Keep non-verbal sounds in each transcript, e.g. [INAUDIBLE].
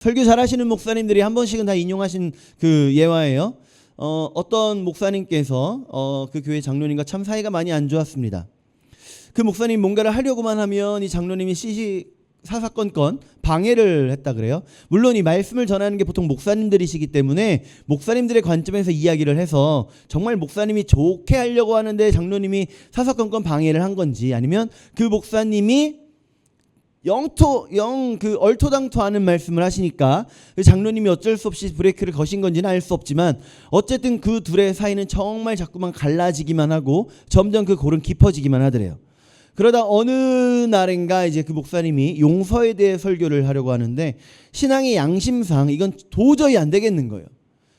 설교 잘하시는 목사님들이 한 번씩은 다 인용하신 그 예화예요. 어, 어떤 목사님께서 어, 그 교회 장로님과 참 사이가 많이 안 좋았습니다. 그 목사님 뭔가를 하려고만 하면 이 장로님이 시시 사사건건 방해를 했다 그래요. 물론 이 말씀을 전하는 게 보통 목사님들이시기 때문에 목사님들의 관점에서 이야기를 해서 정말 목사님이 좋게 하려고 하는데 장로님이 사사건건 방해를 한 건지 아니면 그 목사님이 영토 영 그 얼토당토하는 말씀을 하시니까 그 장로님이 어쩔 수 없이 브레이크를 거신 건지는 알 수 없지만 어쨌든 그 둘의 사이는 정말 자꾸만 갈라지기만 하고 점점 그 골은 깊어지기만 하더래요. 그러다 어느 날인가 이제 그 목사님이 용서에 대해 설교를 하려고 하는데 신앙의 양심상 이건 도저히 안 되겠는 거예요.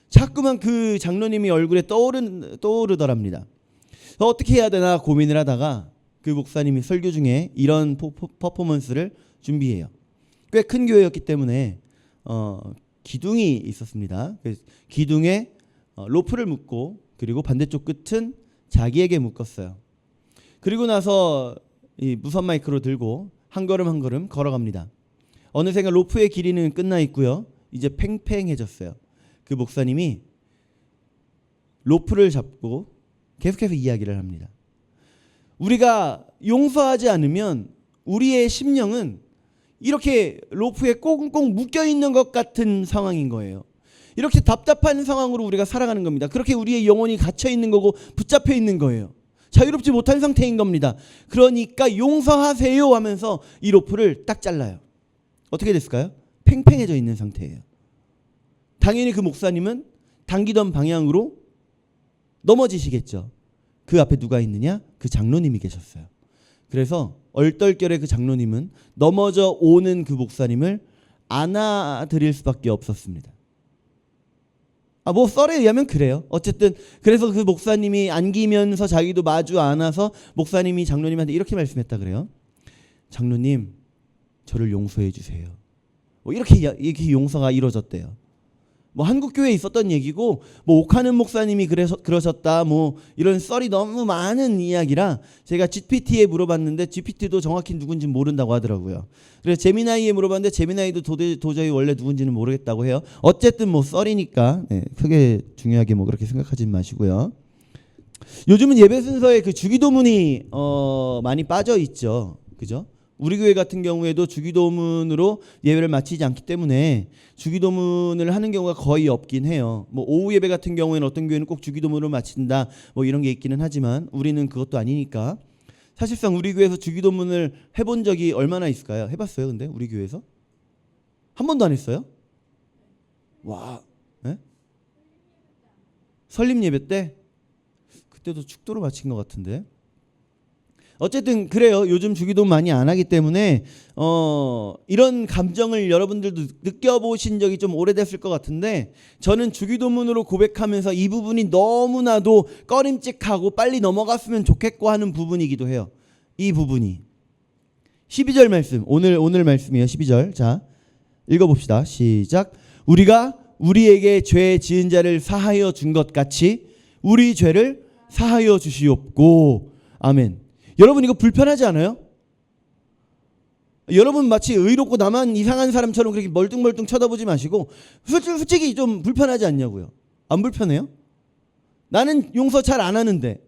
자꾸만 그 장로님이 얼굴에 떠오르 떠오르더랍니다. 그래서 어떻게 해야 되나 고민을 하다가 그 목사님이 설교 중에 이런 퍼포먼스를 준비해요. 꽤 큰 교회였기 때문에 어, 기둥이 있었습니다. 그래서 기둥에 어, 로프를 묶고 그리고 반대쪽 끝은 자기에게 묶었어요. 그리고 나서 이 무선 마이크로 들고 한 걸음 한 걸음 걸어갑니다. 어느새가 로프의 길이는 끝나 있고요. 이제 팽팽해졌어요. 그 목사님이 로프를 잡고 계속해서 이야기를 합니다. 우리가 용서하지 않으면 우리의 심령은 이렇게 로프에 꽁꽁 묶여 있는 것 같은 상황인 거예요. 이렇게 답답한 상황으로 우리가 살아가는 겁니다. 그렇게 우리의 영혼이 갇혀 있는 거고 붙잡혀 있는 거예요. 자유롭지 못한 상태인 겁니다. 그러니까 용서하세요 하면서 이 로프를 딱 잘라요. 어떻게 됐을까요? 팽팽해져 있는 상태예요. 당연히 그 목사님은 당기던 방향으로 넘어지시겠죠. 그 앞에 누가 있느냐? 그 장로님이 계셨어요. 그래서 얼떨결에 그 장로님은 넘어져 오는 그 목사님을 안아드릴 수밖에 없었습니다. 아, 뭐 썰에 의하면 그래요. 어쨌든 그래서 그 목사님이 안기면서 자기도 마주 안아서 목사님이 장로님한테 이렇게 말씀했다 그래요. 장로님, 저를 용서해 주세요. 뭐 이렇게 이렇게 용서가 이루어졌대요. 뭐 한국 교회에 있었던 얘기고 뭐 옥하는 목사님이 그래서 그러셨다 뭐 이런 썰이 너무 많은 이야기라 제가 GPT에 물어봤는데 GPT도 정확히 누군지 모른다고 하더라고요. 그래서 제미나이에 물어봤는데 제미나이도 도대, 도저히 원래 누군지는 모르겠다고 해요. 어쨌든 뭐 썰이니까 네, 크게 중요하게 뭐 그렇게 생각하지 마시고요. 요즘은 예배 순서에 그 주기도문이 어 많이 빠져 있죠. 그죠? 우리 교회 같은 경우에도 주기도문으로 예배를 마치지 않기 때문에 주기도문을 하는 경우가 거의 없긴 해요. 뭐 오후 예배 같은 경우에는 어떤 교회는 꼭 주기도문으로 마친다 뭐 이런 게 있기는 하지만 우리는 그것도 아니니까 사실상 우리 교회에서 주기도문을 해본 적이 얼마나 있을까요? 해봤어요, 근데 우리 교회에서 한 번도 안 했어요? 와, 네? 설립 예배 때 그때도 축도로 마친 것 같은데. 어쨌든 그래요. 요즘 주기도 많이 안 하기 때문에 어 이런 감정을 여러분들도 느껴보신 적이 좀 오래됐을 것 같은데 저는 주기도문으로 고백하면서 이 부분이 너무나도 꺼림칙하고 빨리 넘어갔으면 좋겠고 하는 부분이기도 해요. 이 부분이 12절 말씀 오늘 오늘 말씀이에요. 12절 자 읽어봅시다. 시작. 우리가 우리에게 죄 지은 자를 사하여 준 것 같이 우리 죄를 사하여 주시옵고 아멘. 여러분 이거 불편하지 않아요? 여러분 마치 의롭고 나만 이상한 사람처럼 그렇게 멀뚱멀뚱 쳐다보지 마시고 솔직히, 좀 불편하지 않냐고요. 안 불편해요? 나는 용서 잘 안 하는데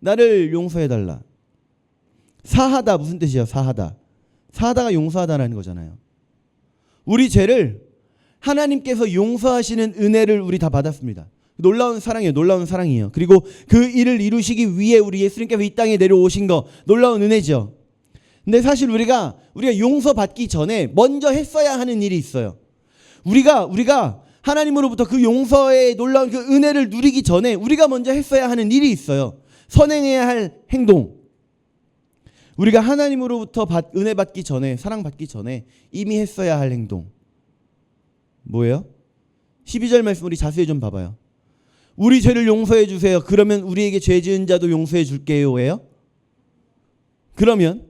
나를 용서해 달라. 사하다 무슨 뜻이야? 사하다. 사하다가 용서하다라는 거잖아요. 우리 죄를 하나님께서 용서하시는 은혜를 우리 다 받았습니다. 놀라운 사랑이에요. 놀라운 사랑이에요. 그리고 그 일을 이루시기 위해 우리 예수님께서 이 땅에 내려오신 거 놀라운 은혜죠. 근데 사실 우리가 우리가 용서받기 전에 먼저 했어야 하는 일이 있어요. 우리가 우리가 하나님으로부터 그 용서의 놀라운 그 은혜를 누리기 전에 우리가 먼저 했어야 하는 일이 있어요. 선행해야 할 행동. 우리가 하나님으로부터 받, 은혜 받기 전에 사랑 받기 전에 이미 했어야 할 행동. 뭐예요? 12절 말씀 우리 자세히 좀 봐봐요. 우리 죄를 용서해 주세요. 그러면 우리에게 죄 지은 자도 용서해 줄게요예요? 그러면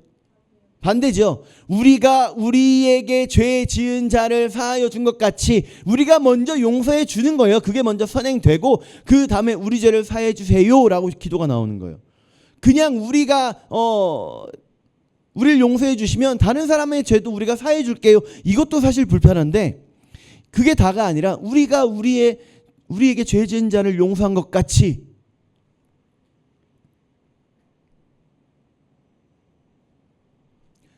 반대죠. 우리가 우리에게 죄 지은 자를 사하여 준 것 같이 우리가 먼저 용서해 주는 거예요. 그게 먼저 선행되고 그 다음에 우리 죄를 사해 주세요라고 기도가 나오는 거예요. 그냥 우리가 어 우리를 용서해 주시면 다른 사람의 죄도 우리가 사해 줄게요. 이것도 사실 불편한데 그게 다가 아니라 우리가 우리의 우리에게 죄 지은 자를 용서한 것 같이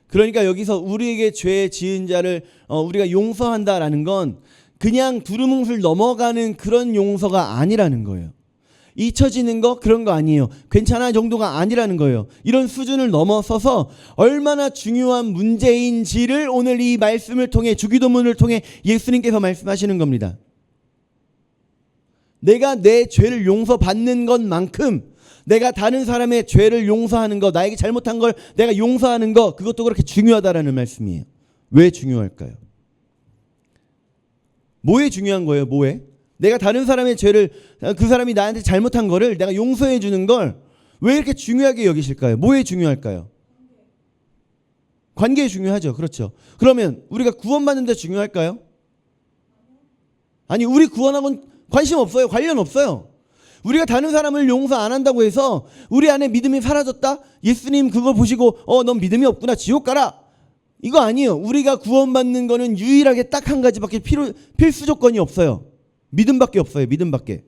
그러니까 여기서 우리에게 죄 지은 자를 어, 우리가 용서한다라는 건 그냥 두루뭉술 넘어가는 그런 용서가 아니라는 거예요. 잊혀지는 거 그런 거 아니에요. 괜찮아 정도가 아니라는 거예요. 이런 수준을 넘어서서 얼마나 중요한 문제인지를 오늘 이 말씀을 통해 주기도문을 통해 예수님께서 말씀하시는 겁니다. 내가 내 죄를 용서받는 것만큼 내가 다른 사람의 죄를 용서하는 거, 나에게 잘못한 걸 내가 용서하는 거, 그것도 그렇게 중요하다라는 말씀이에요. 왜 중요할까요? 뭐에 중요한 거예요? 뭐에? 내가 다른 사람의 죄를 그 사람이 나한테 잘못한 거를 내가 용서해 주는 걸 왜 이렇게 중요하게 여기실까요? 뭐에 중요할까요? 관계에 중요하죠. 그렇죠. 그러면 우리가 구원받는 데 중요할까요? 아니, 우리 구원하고는 관심 없어요. 관련 없어요. 우리가 다른 사람을 용서 안 한다고 해서 우리 안에 믿음이 사라졌다? 예수님 그걸 보시고 어, 넌 믿음이 없구나. 지옥 가라. 이거 아니에요. 우리가 구원받는 거는 유일하게 딱 한 가지밖에 필요 필수 조건이 없어요. 믿음밖에 없어요. 믿음밖에.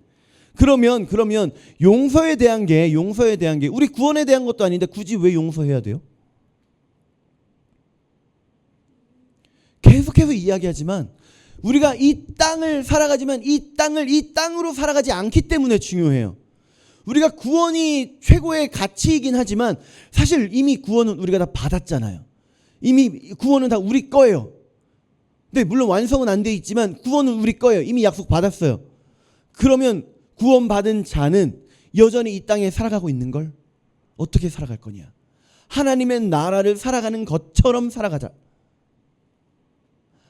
그러면 그러면 용서에 대한 게 용서에 대한 게 우리 구원에 대한 것도 아닌데 굳이 왜 용서해야 돼요? 계속해서 이야기하지만 우리가 이 땅을 살아가지만 이 땅을 이 땅으로 살아가지 않기 때문에 중요해요. 우리가 구원이 최고의 가치이긴 하지만 사실 이미 구원은 우리가 다 받았잖아요. 이미 구원은 다 우리 거예요. 근데 물론 완성은 안 돼 있지만 구원은 우리 거예요. 이미 약속 받았어요. 그러면 구원받은 자는 여전히 이 땅에 살아가고 있는 걸 어떻게 살아갈 거냐? 하나님의 나라를 살아가는 것처럼 살아가자.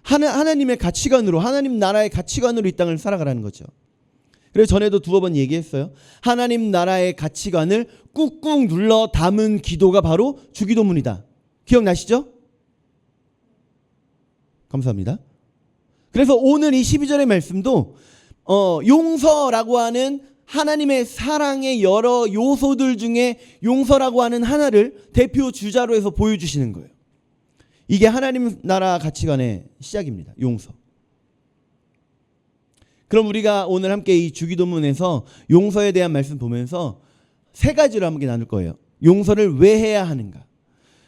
하나, 하나님의 가치관으로 하나님 나라의 가치관으로 이 땅을 살아가라는 거죠. 그래서 전에도 두어 번 얘기했어요. 하나님 나라의 가치관을 꾹꾹 눌러 담은 기도가 바로 주기도문이다. 기억나시죠? 감사합니다. 그래서 오늘 이 12절의 말씀도 어, 용서라고 하는 하나님의 사랑의 여러 요소들 중에 용서라고 하는 하나를 대표 주자로 해서 보여주시는 거예요. 이게 하나님 나라 가치관의 시작입니다. 용서. 그럼 우리가 오늘 함께 이 주기도문에서 용서에 대한 말씀 보면서 세 가지로 함께 나눌 거예요. 용서를 왜 해야 하는가?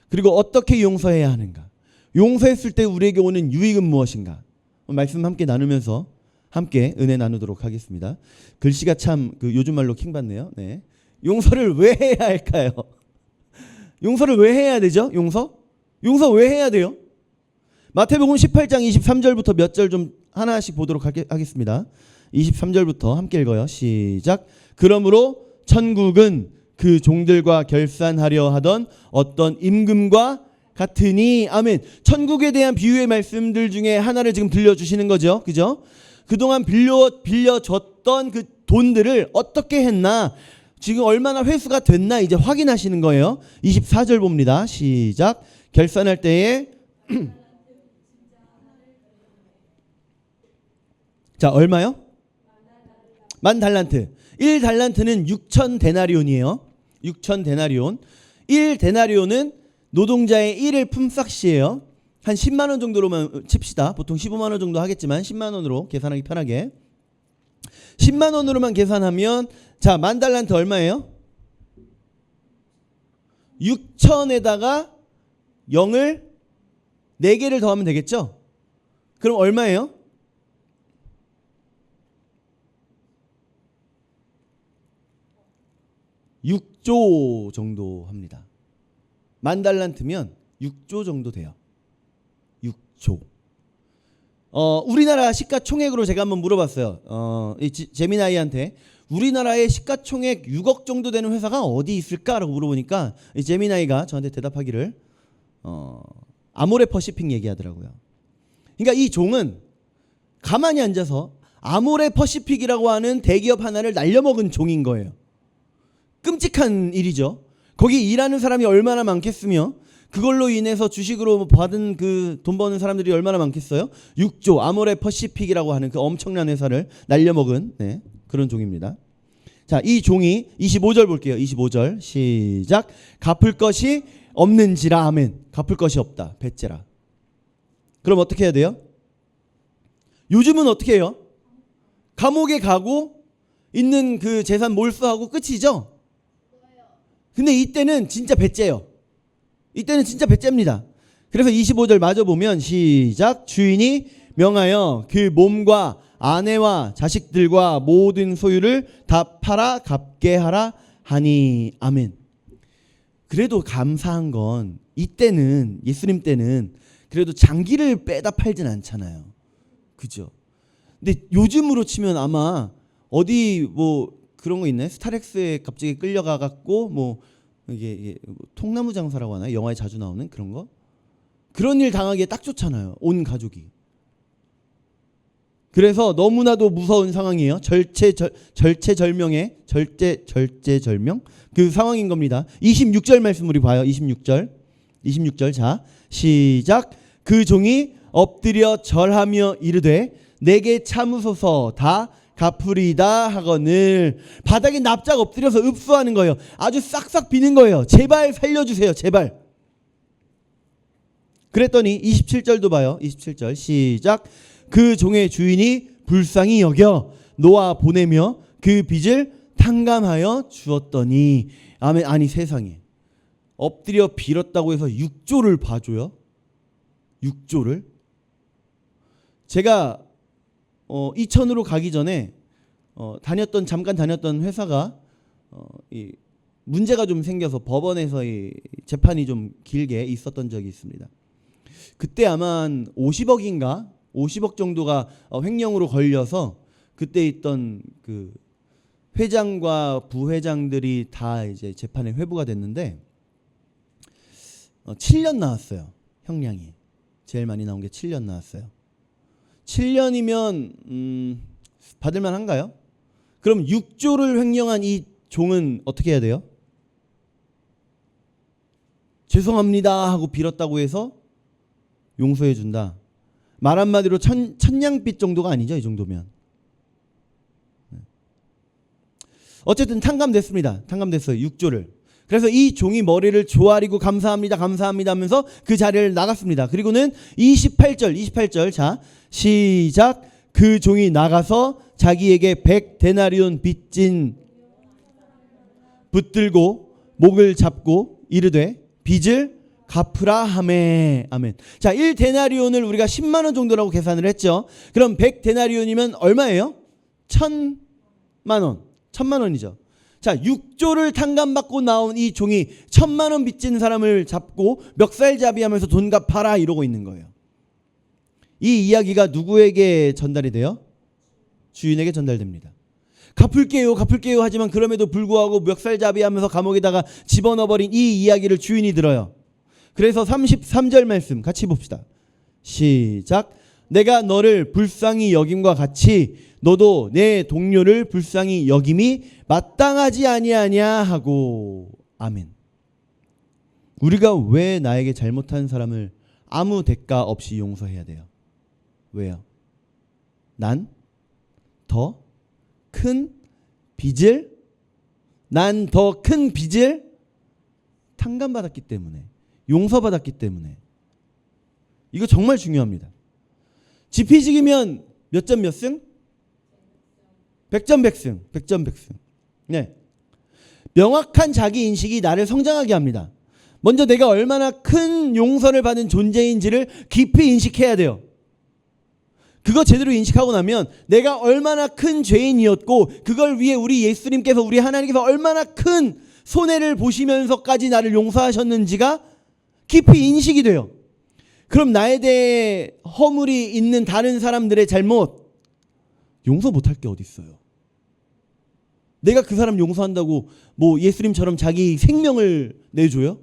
그리고 어떻게 용서해야 하는가? 용서했을 때 우리에게 오는 유익은 무엇인가? 말씀 함께 나누면서 함께 은혜 나누도록 하겠습니다. 글씨가 참 그 요즘 말로 킹 받네요. 네. 용서를 왜 해야 할까요? [LAUGHS] 용서를 왜 해야 되죠? 용서? 용서 왜 해야 돼요? 마태복음 18장 23절부터 몇 절 좀 하나씩 보도록 하겠습니다. 23절부터 함께 읽어요. 시작. 그러므로 천국은 그 종들과 결산하려 하던 어떤 임금과 같으니 아멘. 천국에 대한 비유의 말씀들 중에 하나를 지금 들려주시는 거죠. 그죠? 그동안 빌려 빌려줬던 그 돈들을 어떻게 했나? 지금 얼마나 회수가 됐나 이제 확인하시는 거예요. 24절 봅니다. 시작. 결산할 때에 [CLEARS THROAT] 자, 얼마요? 만 달란트. 1 달란트는 6천 데나리온이에요. 6천 데나리온. 1 데나리온은 노동자의 1일 품삯이에요. 한 10만 원 정도로만 칩시다. 보통 15만 원 정도 하겠지만 10만 원으로 계산하기 편하게. 10만 원으로만 계산하면 자, 만 달란트 얼마예요? 6천에다가 0을 4개를 더하면 되겠죠? 그럼 얼마예요? (6조) 정도 합니다. 만 달란트면 6조 정도 돼요. 6조. 어, 우리나라 시가총액으로 제가 한번 물어봤어요. 어, 이 지- 제미나이한테 우리나라의 시가총액 6억 정도 되는 회사가 어디 있을까라고 물어보니까 이 제미나이가 저한테 대답하기를 어, 아모레 퍼시픽 얘기하더라고요. 그러니까 이 종은 가만히 앉아서 아모레 퍼시픽이라고 하는 대기업 하나를 날려먹은 종인 거예요. 끔찍한 일이죠. 거기 일하는 사람이 얼마나 많겠으며 그걸로 인해서 주식으로 받은 그 돈 버는 사람들이 얼마나 많겠어요? 6조 아모레 퍼시픽이라고 하는 그 엄청난 회사를 날려먹은 네, 그런 종입니다. 자, 이 종이 25절 볼게요. 25절 시작. 갚을 것이 없는지라 아멘. 갚을 것이 없다. 배째라. 그럼 어떻게 해야 돼요? 요즘은 어떻게 해요? 감옥에 가고 있는 그 재산 몰수하고 끝이죠. 근데 이때는 진짜 배째요. 이때는 진짜 배째입니다. 그래서 25절 마저 보면 시작 주인이 명하여 그 몸과 아내와 자식들과 모든 소유를 다 팔아 갚게 하라 하니 아멘. 그래도 감사한 건 이때는 예수님 때는 그래도 장기를 빼다 팔진 않잖아요. 그죠? 근데 요즘으로 치면 아마 어디 뭐 그런 거 있나요? 스타렉스에 갑자기 끌려가 갖고 뭐 이게, 이게 뭐 통나무 장사라고 하나요? 영화에 자주 나오는 그런 거? 그런 일 당하기에 딱 좋잖아요. 온 가족이. 그래서 너무나도 무서운 상황이에요. 절체 절, 절체절명의 절제 절제절명 그 상황인 겁니다. 26절 말씀 우리 봐요. 26절. 26절 자 시작 그 종이 엎드려 절하며 이르되 내게 참으소서 다 갚으리다 하거늘 바닥에 납작 엎드려서 읍수하는 거예요. 아주 싹싹 비는 거예요. 제발 살려주세요. 제발. 그랬더니 27절도 봐요. 27절 시작. 그 종의 주인이 불쌍히 여겨 놓아 보내며 그 빚을 탕감하여 주었더니 아멘 아니 세상에 엎드려 빌었다고 해서 6조를 봐줘요. 6조를 제가 어, 이천으로 가기 전에 어, 다녔던 잠깐 다녔던 회사가 어, 이 문제가 좀 생겨서 법원에서 이 재판이 좀 길게 있었던 적이 있습니다. 그때 아마 한 50억인가 50억 정도가 어, 횡령으로 걸려서 그때 있던 그 회장과 부회장들이 다 이제 재판에 회부가 됐는데 어, 7년 나왔어요. 형량이 제일 많이 나온 게 7년 나왔어요. 7년이면 음, 받을 만한가요? 그럼 6조를 횡령한 이 종은 어떻게 해야 돼요? 죄송합니다 하고 빌었다고 해서 용서해 준다. 말 한마디로 천, 천냥빚 정도가 아니죠 이 정도면. 네. 어쨌든 탕감됐습니다. 탕감됐어요 6조를. 그래서 이 종이 머리를 조아리고 감사합니다 감사합니다 하면서 그 자리를 나갔습니다. 그리고는 28절 28절 자 시작 그 종이 나가서 자기에게 백 데나리온 빚진 붙들고 목을 잡고 이르되 빚을 갚으라 하메 아멘. 자, 1데나리온을 우리가 10만 원 정도라고 계산을 했죠. 그럼 100데나리온이면 얼마예요? 1000만 원. 1000만 원이죠. 자, 6조를 탕감받고 나온 이 종이 1000만 원 빚진 사람을 잡고 멱살잡이 하면서 돈 갚아라 이러고 있는 거예요. 이 이야기가 누구에게 전달이 돼요? 주인에게 전달됩니다. 갚을게요, 갚을게요 하지만 그럼에도 불구하고 멱살잡이 하면서 감옥에다가 집어넣어버린 이 이야기를 주인이 들어요. 그래서 33절 말씀 같이 봅시다. 시작. 내가 너를 불쌍히 여김과 같이 너도 내 동료를 불쌍히 여김이 마땅하지 아니하냐 하고 아멘. 우리가 왜 나에게 잘못한 사람을 아무 대가 없이 용서해야 돼요? 왜요? 난 더 큰 빚을 난 더 큰 빚을 탕감받았기 때문에 용서받았기 때문에 이거 정말 중요합니다. 지피지기면 몇 점 몇 승? 100점 100승. 100점 100승. 네. 명확한 자기 인식이 나를 성장하게 합니다. 먼저 내가 얼마나 큰 용서를 받은 존재인지를 깊이 인식해야 돼요. 그거 제대로 인식하고 나면 내가 얼마나 큰 죄인이었고 그걸 위해 우리 예수님께서 우리 하나님께서 얼마나 큰 손해를 보시면서까지 나를 용서하셨는지가 깊이 인식이 돼요. 그럼 나에 대해 허물이 있는 다른 사람들의 잘못 용서 못할 게 어디 있어요? 내가 그 사람 용서한다고 뭐 예수님처럼 자기 생명을 내줘요?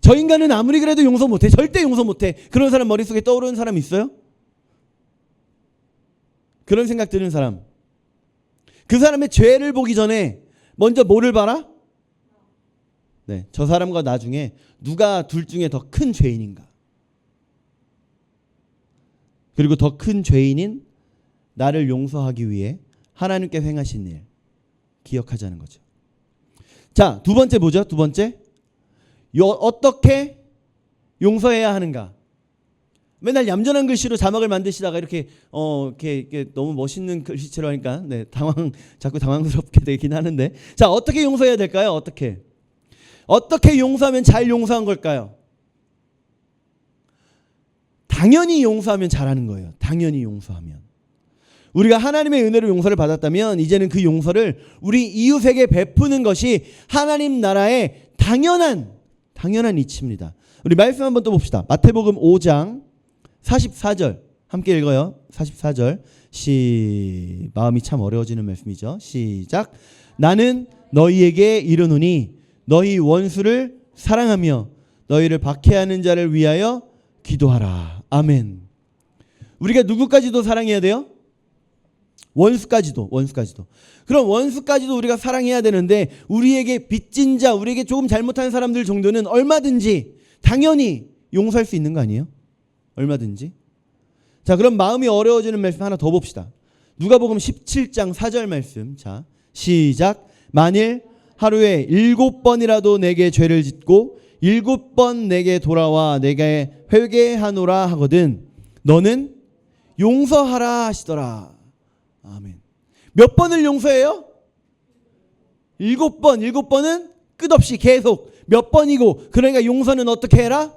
저 인간은 아무리 그래도 용서 못해. 절대 용서 못해. 그런 사람 머릿속에 떠오르는 사람 있어요? 그런 생각 드는 사람. 그 사람의 죄를 보기 전에 먼저 뭐를 봐라? 네, 저 사람과 나 중에 누가 둘 중에 더 큰 죄인인가? 그리고 더 큰 죄인인 나를 용서하기 위해 하나님께 행하신 일 기억하자는 거죠. 자, 두 번째 뭐죠? 두 번째. 요, 어떻게 용서해야 하는가? 맨날 얌전한 글씨로 자막을 만드시다가 이렇게 어 이렇게, 이렇게 너무 멋있는 글씨체로 하니까 네 당황 자꾸 당황스럽게 되긴 하는데 자 어떻게 용서해야 될까요? 어떻게 어떻게 용서하면 잘 용서한 걸까요? 당연히 용서하면 잘하는 거예요. 당연히 용서하면 우리가 하나님의 은혜로 용서를 받았다면 이제는 그 용서를 우리 이웃에게 베푸는 것이 하나님 나라의 당연한 당연한 이치입니다. 우리 말씀 한번 또 봅시다. 마태복음 5장 44절 함께 읽어요. 44절 시 마음이 참 어려워지는 말씀이죠. 시작. 나는 너희에게 이르노니 너희 원수를 사랑하며 너희를 박해하는 자를 위하여 기도하라. 아멘. 우리가 누구까지도 사랑해야 돼요? 원수까지도 원수까지도. 그럼 원수까지도 우리가 사랑해야 되는데 우리에게 빚진 자, 우리에게 조금 잘못한 사람들 정도는 얼마든지 당연히 용서할 수 있는 거 아니에요? 얼마든지. 자, 그럼 마음이 어려워지는 말씀 하나 더 봅시다. 누가복음 17장 4절 말씀. 자, 시작. 만일 하루에 일곱 번이라도 내게 죄를 짓고 일곱 번 내게 돌아와 내게 회개하노라 하거든 너는 용서하라 하시더라. 아멘. 몇 번을 용서해요? 일곱 번. 일곱 번은 끝없이 계속 몇 번이고 그러니까 용서는 어떻게 해라?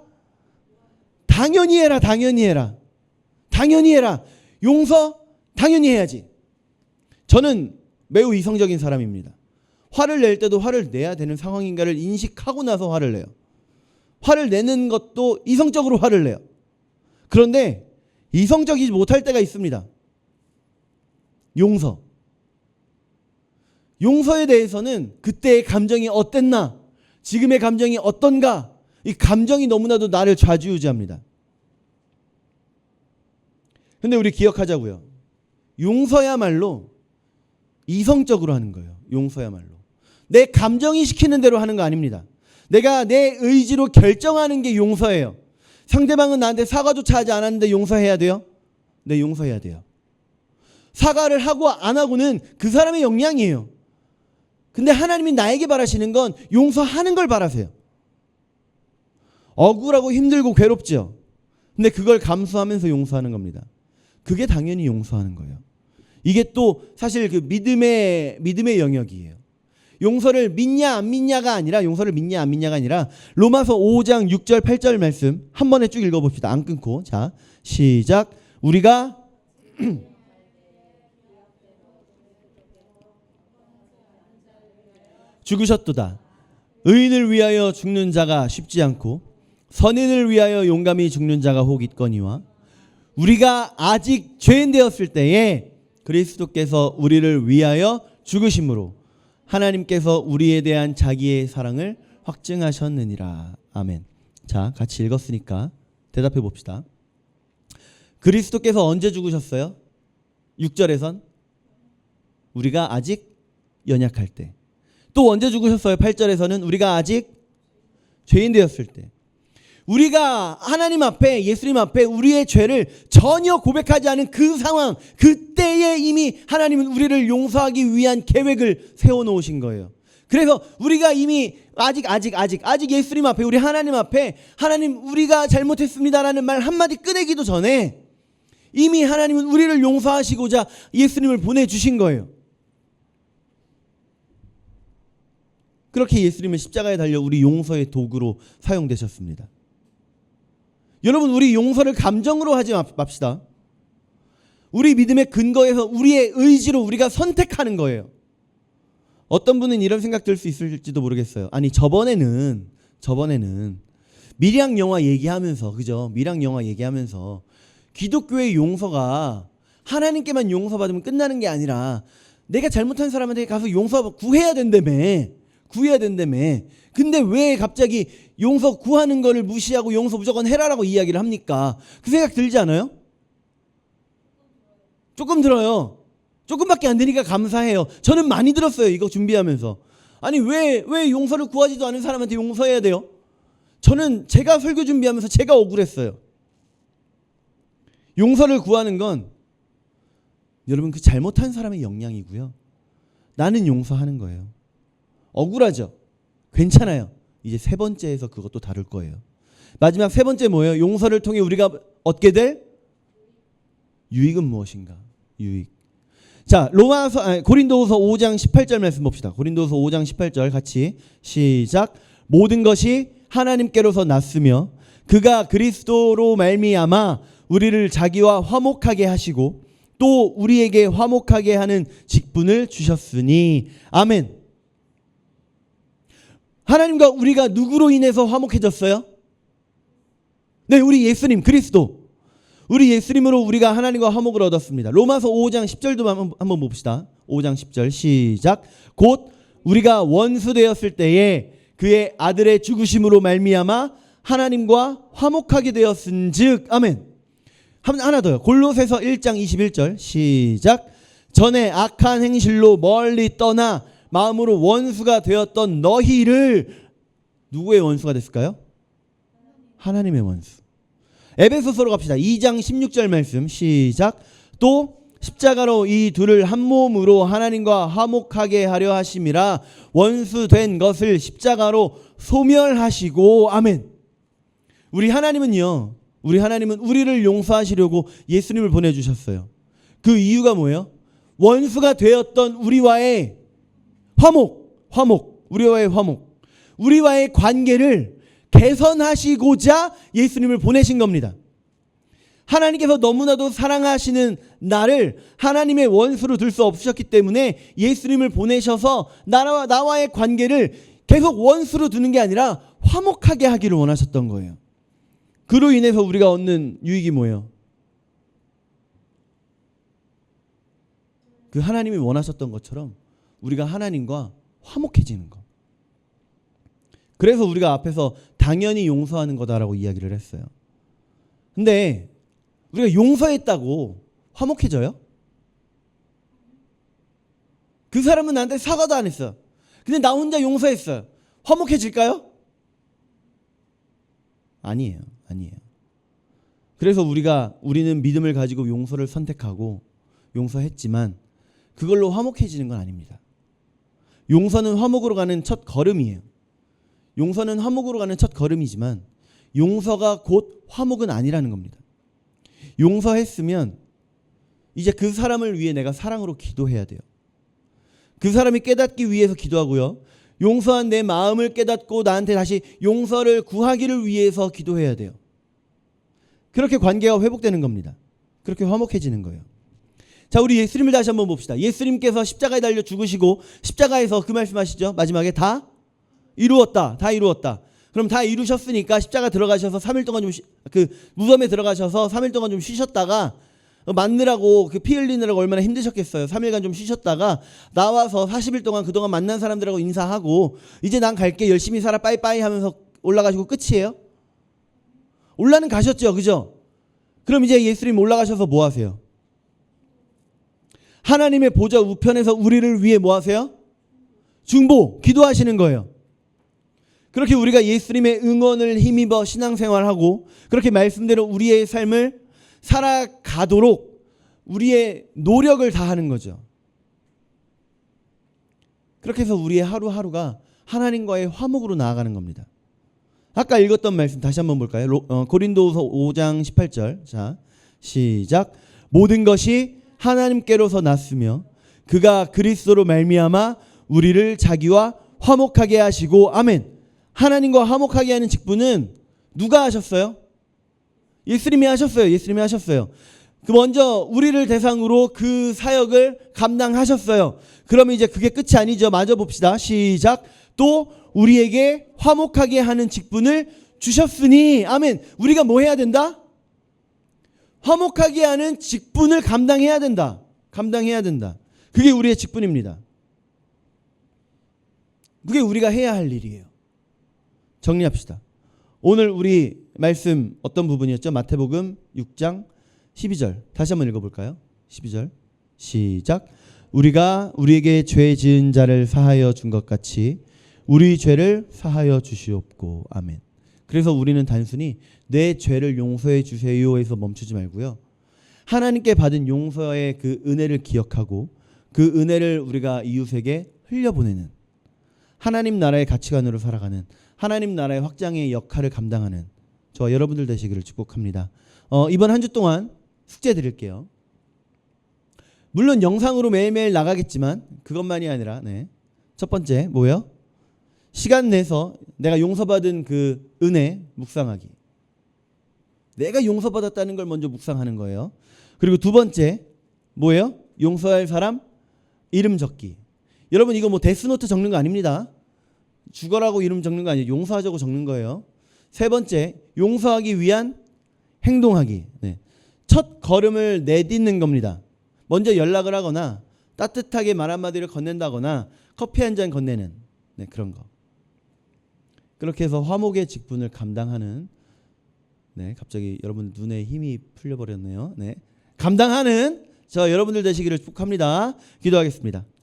당연히 해라. 당연히 해라. 당연히 해라. 용서 당연히 해야지. 저는 매우 이성적인 사람입니다. 화를 낼 때도 화를 내야 되는 상황인가를 인식하고 나서 화를 내요. 화를 내는 것도 이성적으로 화를 내요. 그런데 이성적이지 못할 때가 있습니다. 용서. 용서에 대해서는 그때의 감정이 어땠나, 지금의 감정이 어떤가, 이 감정이 너무나도 나를 좌지우지합니다. 근데 우리 기억하자고요. 용서야말로 이성적으로 하는 거예요. 용서야말로. 내 감정이 시키는 대로 하는 거 아닙니다. 내가 내 의지로 결정하는 게 용서예요. 상대방은 나한테 사과조차 하지 않았는데 용서해야 돼요? 네, 용서해야 돼요. 사과를 하고 안 하고는 그 사람의 역량이에요. 근데 하나님이 나에게 바라시는 건 용서하는 걸 바라세요. 억울하고 힘들고 괴롭죠. 근데 그걸 감수하면서 용서하는 겁니다. 그게 당연히 용서하는 거예요. 이게 또 사실 그 믿음의 믿음의 영역이에요. 용서를 믿냐 안 믿냐가 아니라 용서를 믿냐 안 믿냐가 아니라 로마서 5장 6절 8절 말씀 한 번에 쭉 읽어 봅시다. 안 끊고. 자, 시작. 우리가 [CLEARS THROAT] 죽으셨도다. 의인을 위하여 죽는 자가 쉽지 않고 선인을 위하여 용감히 죽는 자가 혹 있거니와 우리가 아직 죄인 되었을 때에 그리스도께서 우리를 위하여 죽으심으로 하나님께서 우리에 대한 자기의 사랑을 확증하셨느니라. 아멘. 자, 같이 읽었으니까 대답해 봅시다. 그리스도께서 언제 죽으셨어요? 6절에선 우리가 아직 연약할 때. 또 언제 죽으셨어요? 8절에서는 우리가 아직 죄인 되었을 때. 우리가 하나님 앞에 예수님 앞에 우리의 죄를 전혀 고백하지 않은 그 상황 그때에 이미 하나님은 우리를 용서하기 위한 계획을 세워 놓으신 거예요. 그래서 우리가 이미 아직 아직 아직 아직 예수님 앞에 우리 하나님 앞에 하나님 우리가 잘못했습니다라는 말 한마디 꺼내기도 전에 이미 하나님은 우리를 용서하시고자 예수님을 보내 주신 거예요. 그렇게 예수님은 십자가에 달려 우리 용서의 도구로 사용되셨습니다. 여러분 우리 용서를 감정으로 하지 맙시다. 우리 믿음의 근거에서 우리의 의지로 우리가 선택하는 거예요. 어떤 분은 이런 생각 들 수 있을지도 모르겠어요. 아니 저번에는 저번에는 미량 영화 얘기하면서 그죠? 미량 영화 얘기하면서 기독교의 용서가 하나님께만 용서받으면 끝나는 게 아니라 내가 잘못한 사람한테 가서 용서 구해야 된다며. 구해야 된다며. 근데 왜 갑자기 용서 구하는 거를 무시하고 용서 무조건 해라라고 이야기를 합니까? 그 생각 들지 않아요? 조금 들어요. 조금밖에 안 되니까 감사해요. 저는 많이 들었어요. 이거 준비하면서. 아니 왜 왜 용서를 구하지도 않은 사람한테 용서해야 돼요? 저는 제가 설교 준비하면서 제가 억울했어요. 용서를 구하는 건 여러분 그 잘못한 사람의 역량이고요. 나는 용서하는 거예요. 억울하죠? 괜찮아요. 이제 세 번째에서 그것도 다룰 거예요. 마지막 세 번째 뭐예요? 용서를 통해 우리가 얻게 될 유익은 무엇인가? 유익. 자, 로마서 아니, 고린도후서 5장 18절 말씀 봅시다. 고린도후서 5장 18절 같이 시작. 모든 것이 하나님께로서 났으며 그가 그리스도로 말미암아 우리를 자기와 화목하게 하시고 또 우리에게 화목하게 하는 직분을 주셨으니 아멘. 하나님과 우리가 누구로 인해서 화목해졌어요? 네, 우리 예수님 그리스도. 우리 예수님으로 우리가 하나님과 화목을 얻었습니다. 로마서 5장 10절도 한번, 한번 봅시다. 5장 10절 시작. 곧 우리가 원수 되었을 때에 그의 아들의 죽으심으로 말미암아 하나님과 화목하게 되었은즉 아멘. 한- 하나 더요. 골로새서 1장 21절 시작. 전에 악한 행실로 멀리 떠나 마음으로 원수가 되었던 너희를 누구의 원수가 됐을까요? 하나님의 원수. 에베소서로 갑시다. 2장 16절 말씀 시작. 또 십자가로 이 둘을 한 몸으로 하나님과 화목하게 하려 하심이라 원수 된 것을 십자가로 소멸하시고 아멘. 우리 하나님은요. 우리 하나님은 우리를 용서하시려고 예수님을 보내 주셨어요. 그 이유가 뭐예요? 원수가 되었던 우리와의 화목, 화목, 우리와의 화목, 우리와의 관계를 개선하시고자 예수님을 보내신 겁니다. 하나님께서 너무나도 사랑하시는 나를 하나님의 원수로 둘 수 없으셨기 때문에 예수님을 보내셔서 나와, 나와의 관계를 계속 원수로 두는 게 아니라 화목하게 하기를 원하셨던 거예요. 그로 인해서 우리가 얻는 유익이 뭐예요? 그 하나님이 원하셨던 것처럼 우리가 하나님과 화목해지는 것. 그래서 우리가 앞에서 당연히 용서하는 거다라고 이야기를 했어요. 근데 우리가 용서했다고 화목해져요? 그 사람은 나한테 사과도 안 했어. 근데 나 혼자 용서했어요. 화목해질까요? 아니에요. 아니에요. 그래서 우리가 우리는 믿음을 가지고 용서를 선택하고 용서했지만 그걸로 화목해지는 건 아닙니다. 용서는 화목으로 가는 첫 걸음이에요. 용서는 화목으로 가는 첫 걸음이지만 용서가 곧 화목은 아니라는 겁니다. 용서했으면 이제 그 사람을 위해 내가 사랑으로 기도해야 돼요. 그 사람이 깨닫기 위해서 기도하고요. 용서한 내 마음을 깨닫고 나한테 다시 용서를 구하기를 위해서 기도해야 돼요. 그렇게 관계가 회복되는 겁니다. 그렇게 화목해지는 거예요. 자, 우리 예수님을 다시 한번 봅시다. 예수님께서 십자가에 달려 죽으시고 십자가에서 그 말씀하시죠. 마지막에 다 이루었다. 다 이루었다. 그럼 다 이루셨으니까 십자가 들어가셔서 3일 동안 좀 그 무덤에 들어가셔서 3일 동안 좀 쉬셨다가 맞느라고 그 피 흘리느라고 얼마나 힘드셨겠어요. 3일간 좀 쉬셨다가 나와서 40일 동안 그동안 만난 사람들하고 인사하고 이제 난 갈게 열심히 살아 빠이빠이 하면서 올라가시고 끝이에요. 올라는 가셨죠. 그죠? 그럼 이제 예수님 올라가셔서 뭐 하세요? 하나님의 보좌 우편에서 우리를 위해 뭐 하세요? 중보, 기도하시는 거예요. 그렇게 우리가 예수님의 응원을 힘입어 신앙생활하고 그렇게 말씀대로 우리의 삶을 살아가도록 우리의 노력을 다하는 거죠. 그렇게 해서 우리의 하루하루가 하나님과의 화목으로 나아가는 겁니다. 아까 읽었던 말씀 다시 한번 볼까요? 로, 어, 고린도후서 5장 18절. 자, 시작. 모든 것이 하나님께로서 났으며 그가 그리스도로 말미암아 우리를 자기와 화목하게 하시고 아멘. 하나님과 화목하게 하는 직분은 누가 하셨어요? 예수님이 하셨어요. 예수님이 하셨어요. 그 먼저 우리를 대상으로 그 사역을 감당하셨어요. 그러면 이제 그게 끝이 아니죠. 마저 봅시다. 시작. 또 우리에게 화목하게 하는 직분을 주셨으니 아멘. 우리가 뭐 해야 된다? 화목하게 하는 직분을 감당해야 된다. 감당해야 된다. 그게 우리의 직분입니다. 그게 우리가 해야 할 일이에요. 정리합시다. 오늘 우리 말씀 어떤 부분이었죠? 마태복음 6장 12절. 다시 한번 읽어볼까요? 12절. 시작. 우리가 우리에게 죄 지은 자를 사하여 준 것 같이 우리 죄를 사하여 주시옵고. 아멘. 그래서 우리는 단순히 내 죄를 용서해 주세요에서 멈추지 말고요. 하나님께 받은 용서의 그 은혜를 기억하고 그 은혜를 우리가 이웃에게 흘려보내는 하나님 나라의 가치관으로 살아가는 하나님 나라의 확장의 역할을 감당하는 저와 여러분들 되시기를 축복합니다. 어, 이번 한 주 동안 숙제 드릴게요. 물론 영상으로 매일매일 나가겠지만 그것만이 아니라 네. 첫 번째 뭐예요? 시간 내서 내가 용서받은 그 은혜 묵상하기. 내가 용서받았다는 걸 먼저 묵상하는 거예요. 그리고 두 번째 뭐예요? 용서할 사람 이름 적기. 여러분 이거 뭐 데스노트 적는 거 아닙니다. 죽어라고 이름 적는 거 아니에요. 용서하자고 적는 거예요. 세 번째 용서하기 위한 행동하기. 네. 첫 걸음을 내딛는 겁니다. 먼저 연락을 하거나 따뜻하게 말 한마디를 건넨다거나 커피 한 잔 건네는 네, 그런 거. 그렇게 해서 화목의 직분을 감당하는 네, 갑자기 여러분 눈에 힘이 풀려 버렸네요. 네. 감당하는 저 여러분들 되시기를 축복합니다. 기도하겠습니다.